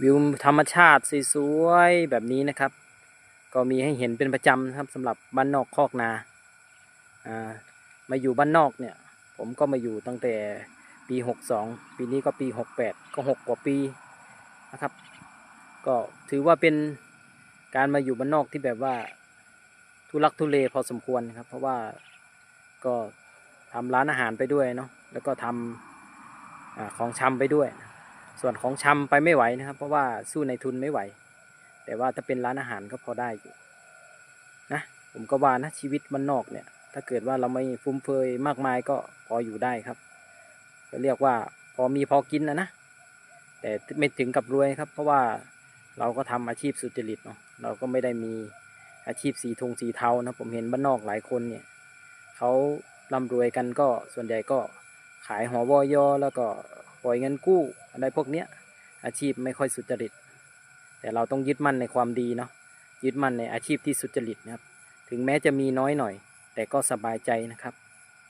วิวธรรมชาติสวยๆแบบนี้นะครับ ก็มีให้เห็นเป็นประจำนะครับสำหรับบ้านนอกคอกนาอ่ามาอยู่บ้านนอกเนี่ย ผมก็มาอยู่ตั้งแต่ปีหกสองปีนี้ก็ปีหกแปดก็หกกว่าปีนะครับ ก็ถือว่าเป็นการมาอยู่บ้านนอกที่แบบว่าทุลักทุเลพอสมควรครับ เพราะว่าก็ทำร้านอาหารไปด้วยเนาะแล้วก็ทำอของชำไปด้วย ส่วนของชำไปไม่ไหวนะครับ เพราะว่าสู้ในทุนไม่ไหว แต่ว่าถ้าเป็นร้านอาหารก็พอได้อยู่นะผมก็ว่านะชีวิตมันนอกเนี่ย ถ้าเกิดว่าเราไม่ฟุ่มเฟือยมากมายก็พออยู่ได้ครับก็เรียกว่าพอมีพอกินนะนะแต่ไม่ถึงกับรวยครับ เพราะว่าเราก็ทำอาชีพสุจริตเนาะเราก็ไม่ได้มีอาชีพสีทงสีเทานะผมเห็นบ้านนอกหลายคนเนี่ยเขาร่ำรวยกันก็ส่วนใหญ่ก็ขายหอวอยอแล้วก็ ปล่อยเงินกู้อะไรพวกเนี้ยอาชีพไม่ค่อยสุจริต แต่เราต้องยึดมั่นในความดีเนาะยึดมั่นในอาชีพที่สุจริตนะครับ ถึงแม้จะมีน้อยหน่อย แต่ก็สบายใจนะครับ